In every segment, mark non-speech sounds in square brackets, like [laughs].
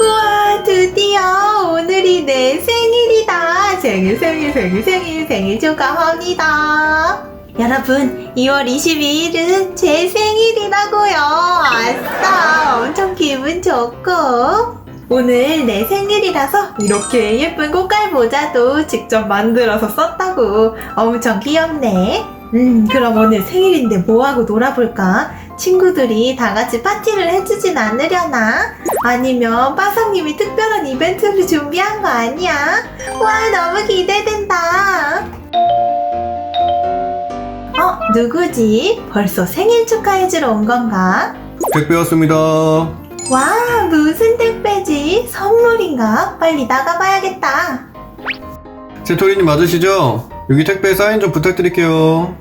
우와, 드디어 오늘이 내 생일이다. 생일, 생일, 생일, 생일, 생일 축하합니다. 여러분, 2월 22일은 제 생일이라고요. 아싸, 엄청 기분 좋고. 오늘 내 생일이라서 이렇게 예쁜 꽃갈 모자도 직접 만들어서 썼다고. 엄청 귀엽네. 음, 그럼 오늘 생일인데 뭐하고 놀아볼까? 친구들이 다 같이 파티를 해주진 않으려나? 아니면 빠상님이 특별한 이벤트를 준비한 거 아니야? 와, 너무 기대된다. 어, 누구지? 벌써 생일 축하해주러 온 건가? 택배 왔습니다. 와, 무슨 택배지? 선물인가? 빨리 나가봐야겠다. 세토리님 맞으시죠? 여기 택배 사인 좀 부탁드릴게요.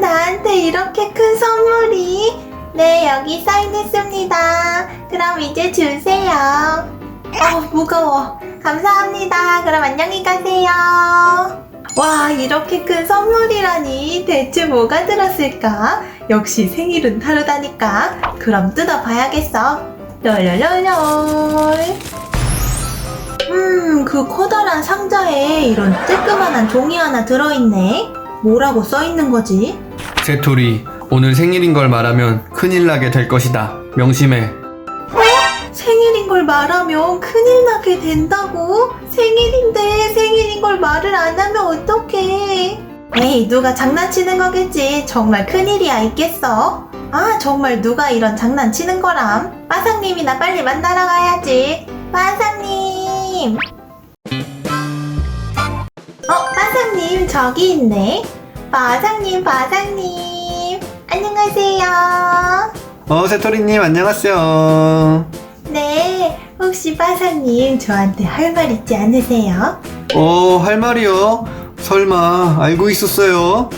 나한테 이렇게 큰 선물이. 네, 여기 사인했습니다. 그럼 이제 주세요. 어, 무거워. 감사합니다. 그럼 안녕히 가세요. 와, 이렇게 큰 선물이라니. 대체 뭐가 들었을까? 역시 생일은 다르다니까. 그럼 뜯어봐야겠어. 롤롤롤롤. 음, 그 커다란 상자에 이런 쬐끄만한 종이 하나 들어있네. 뭐라고 써 있는 거지? 세토리, 오늘 생일인 걸 말하면 큰일 나게 될 것이다. 명심해. 생일인 걸 말하면 큰일 나게 된다고? 생일인데 생일인 걸 말을 안 하면 어떡해? 에이, 누가 장난치는 거겠지. 정말 큰일이야, 있겠어? 아, 정말 누가 이런 장난치는 거람? 빠상님이나 빨리 만나러 가야지. 빠상님! 어, 빠상님, 저기 있네. 빠상님, 빠상님. 안녕하세요. 어, 세토리님 안녕하세요. 네, 혹시 빠사님 저한테 할 말 있지 않으세요? 어, 할 말이요? 설마 알고 있었어요?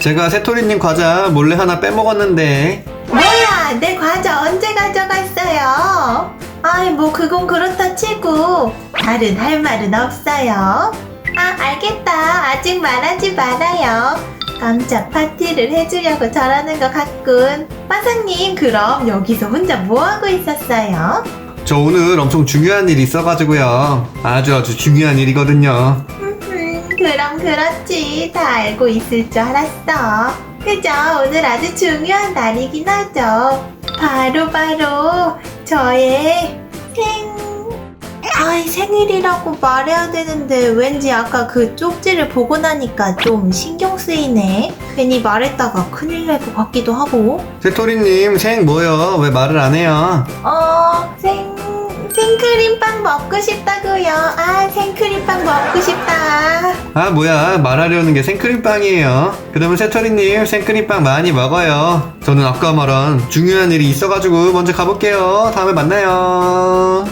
제가 세토리님 과자 몰래 하나 빼먹었는데 뭐야, 내 과자 언제 가져갔어요? 아이, 뭐 그건 그렇다 치고 다른 할 말은 없어요. 아, 알겠다. 아직 말하지 말아요. 깜짝 파티를 해주려고 저러는 것 같군. 빠사님, 그럼 여기서 혼자 뭐하고 있었어요? 저 오늘 엄청 중요한 일이 있어가지고요. 아주 아주 중요한 일이거든요. 음, 그럼 그렇지. 다 알고 있을 줄 알았어. 그죠? 오늘 아주 중요한 날이긴 하죠. 바로, 바로, 저의 생, 아이, 생일이라고 말해야 되는데, 왠지 아까 그 쪽지를 보고 나니까 좀 신경 쓰이네. 괜히 말했다가 큰일 날 것 같기도 하고. 세토리님 생 뭐요? 왜 말을 안 해요? 어, 생, 생크림빵 먹고 싶다고요. 아, 생크림빵 먹고 싶다. 아 뭐야 말하려는 게 생크림빵이에요 그러면 세토리님 생크림빵 많이 먹어요 저는 아까 말한 중요한 일이 있어가지고 먼저 가볼게요 다음에 만나요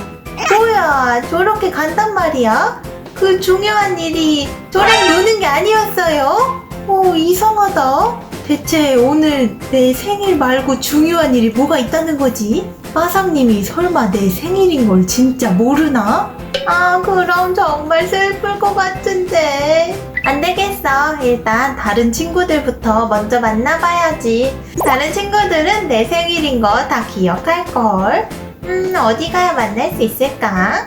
뭐야, 저렇게 간단 말이야? 그 중요한 일이 저랑 노는 게 아니었어요? 오, 이상하다. 대체 오늘 내 생일 말고 중요한 일이 뭐가 있다는 거지? 마상님이 설마 내 생일인 걸 진짜 모르나? 아, 그럼 정말 슬플 것 같은데. 안 되겠어. 일단 다른 친구들부터 먼저 만나봐야지. 다른 친구들은 내 생일인 거 다 기억할걸. 음, 어디 가야 만날 수 있을까?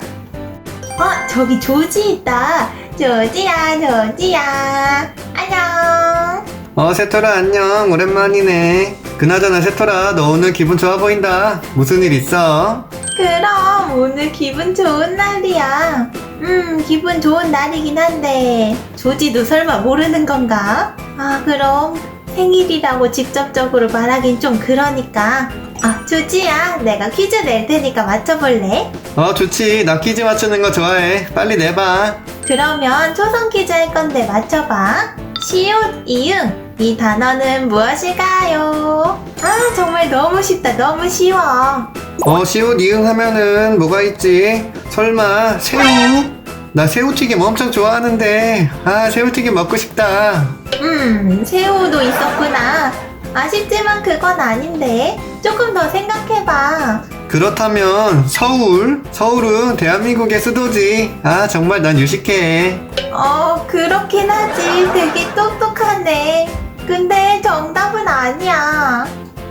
어, 저기 조지 있다. 조지야, 조지야. 안녕. 어 세토라 안녕 오랜만이네 그나저나 세토라 너 오늘 기분 좋아 보인다 무슨 일 있어? 그럼 오늘 기분 좋은 날이야. 음, 기분 좋은 날이긴 한데, 조지도 설마 모르는 건가? 아, 그럼 생일이라고 직접적으로 말하긴 좀 그러니까. 아, 조지야, 내가 퀴즈 낼 테니까 맞춰볼래? 어 좋지 나 퀴즈 맞추는 거 좋아해 빨리 내봐 그러면 초성 퀴즈 할 건데 맞춰봐. 시옷, 이응. 이 단어는 무엇일까요? 아, 정말 너무 쉽다. 너무 쉬워. 어 시옷 이응 하면은 뭐가 있지? 설마 새우? 나 새우튀김 엄청 좋아하는데 아 새우튀김 먹고 싶다 음, 새우도 있었구나. 아쉽지만 그건 아닌데. 조금 더 생각해봐. 그렇다면 서울? 서울은 대한민국의 수도지 아 정말 난 유식해 어, 그렇긴 하지. 되게 똑똑하네. 근데 정답은 아니야.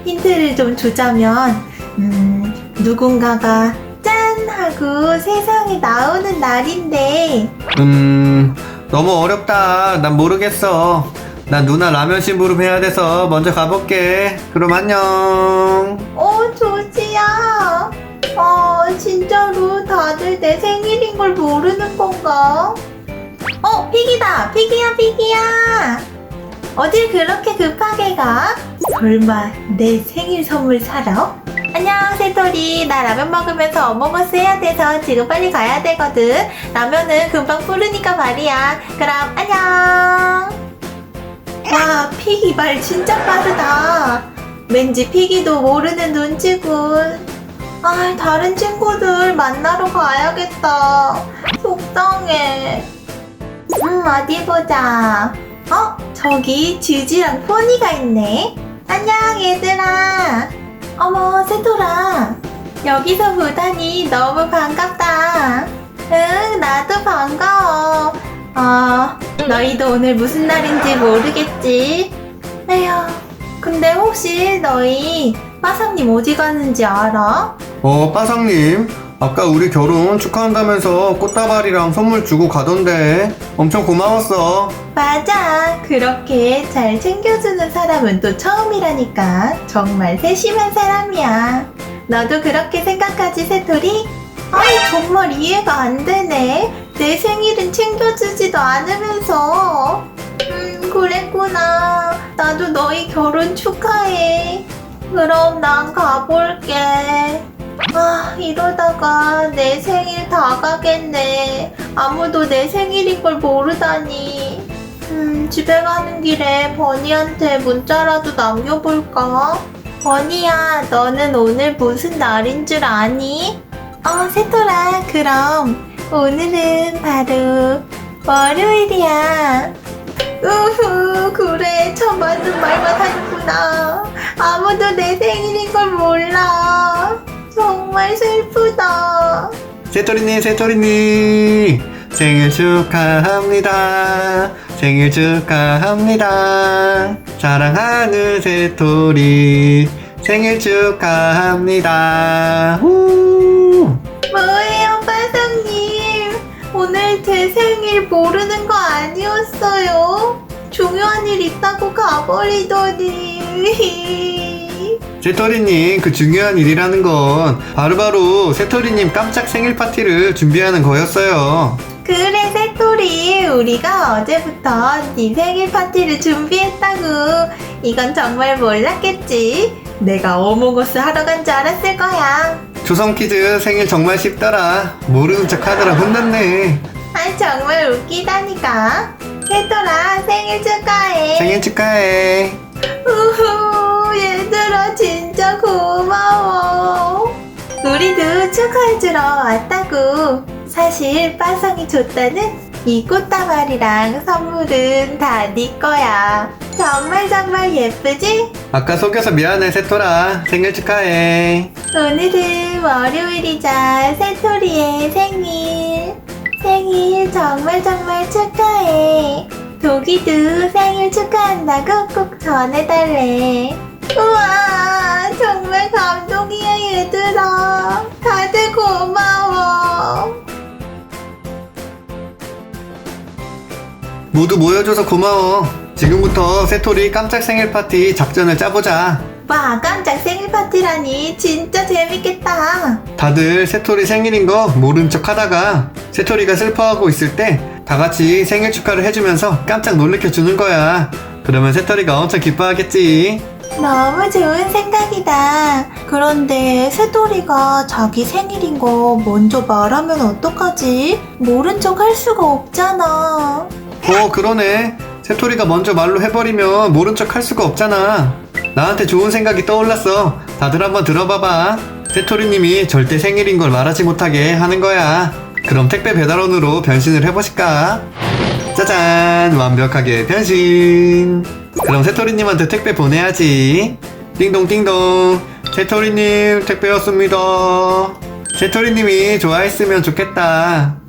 힌트를 좀 주자면, 음, 누군가가 짠! 세상에 나오는 날인데 음, 너무 어렵다. 난 모르겠어. 난 누나 라면 심부름 해야 돼서 먼저 가볼게. 그럼 안녕. 어 조지야 어 진짜로 다들 내 생일인 걸 모르는 건가? 어 피기다 피기야 피기야 어딜 그렇게 급하게 가? 설마 내 생일 선물 사러? 안녕 새돌이 나 라면 먹으면서 어머머스 해야 돼서 지금 빨리 가야 되거든 라면은 금방 뿌르니까 말이야 그럼 안녕 와 피기 말 진짜 빠르다. 왠지 피기도 모르는 눈치군. 아 다른 친구들 만나러 가야겠다. 속상해. 음 어디 보자. 어? 저기 주지랑 포니가 있네. 안녕 얘들아. 어머 세돌아. 여기서 보다니 너무 반갑다. 응 나도 반가워 아 너희도 오늘 무슨 날인지 모르겠지 에휴 근데 혹시 너희 빠상님 어디 갔는지 알아? 어, 빠상님. 아까 우리 결혼 축하한다면서 꽃다발이랑 선물 주고 가던데. 엄청 고마웠어. 맞아. 그렇게 잘 챙겨주는 사람은 또 처음이라니까. 정말 세심한 사람이야. 너도 그렇게 생각하지, 새토리? 아이, 정말 이해가 안 되네. 내 생일은 챙겨주지도 않으면서. 음, 그랬구나. 나도 너희 결혼 축하해. 그럼 난 가볼게. 아, 이러다가 내 생일 다 가겠네. 아무도 내 생일인 걸 모르다니. 음, 집에 가는 길에 버니한테 문자라도 남겨볼까? 버니야, 너는 오늘 무슨 날인 줄 아니? 어, 세토라, 그럼 오늘은 바로 월요일이야. 우후, 그래, 저 맞는 말만 하는구나. 아무도 내 생일인 걸 몰라. 정말 슬프다. 새토리님, 새토리님. 생일 축하합니다. 생일 축하합니다. 사랑하는 새토리. 생일 축하합니다. 후! 뭐예요, 빠상님? 오늘 제 생일 모르는 거 아니었어요? 중요한 일 있다고 가버리더니. [laughs] 새토리님, 그 중요한 일이라는 건 바로바로 새토리님 깜짝 생일 파티를 준비하는 거였어요. 그래, 새토리. 우리가 어제부터 네 생일 파티를 준비했다고. 이건 정말 몰랐겠지? 내가 어몽어스 하러 간 줄 알았을 거야. 조성 퀴즈 생일 정말 쉽더라. 모르는 척 하느라 혼났네. 아, 정말 웃기다니까. 새토라, 생일 축하해. 생일 축하해. 우후, 얘들아 진짜 고마워. 우리도 축하해주러 왔다고. 사실 빠성이 줬다는 이 꽃다발이랑 선물은 다 네 거야. 정말 정말 예쁘지? 아까 속여서 미안해, 새토라. 생일 축하해. 오늘은 월요일이자 새토리의 생일. 생일 정말 정말 축하해. 도기도 생일 축하한다고 꼭 전해달래. 우와, 정말 감동이야, 얘들아. 다들 고마워. 모두 모여줘서 고마워. 지금부터 새토리 깜짝 생일 파티 작전을 짜보자. 와, 깜짝 생일 파티라니 진짜 재밌겠다. 다들 새토리 생일인 거 모른 척 하다가 새토리가 슬퍼하고 있을 때 다 같이 생일 축하를 해주면서 깜짝 놀래켜 주는 거야. 그러면 새토리가 엄청 기뻐하겠지. 너무 좋은 생각이다. 그런데 새돌이가 자기 생일인 거 먼저 말하면 어떡하지? 모른 척 할 수가 없잖아. 어, 그러네. 새토리가 먼저 말로 해버리면 모른 척 할 수가 없잖아. 나한테 좋은 생각이 떠올랐어. 다들 한번 들어봐봐. 새토리님이 절대 생일인 걸 말하지 못하게 하는 거야. 그럼 택배 배달원으로 변신을 해보실까? 짜잔! 완벽하게 변신! 그럼 새토리님한테 택배 보내야지. 띵동띵동. 새토리님, 택배 왔습니다. 새토리님이 좋아했으면 좋겠다.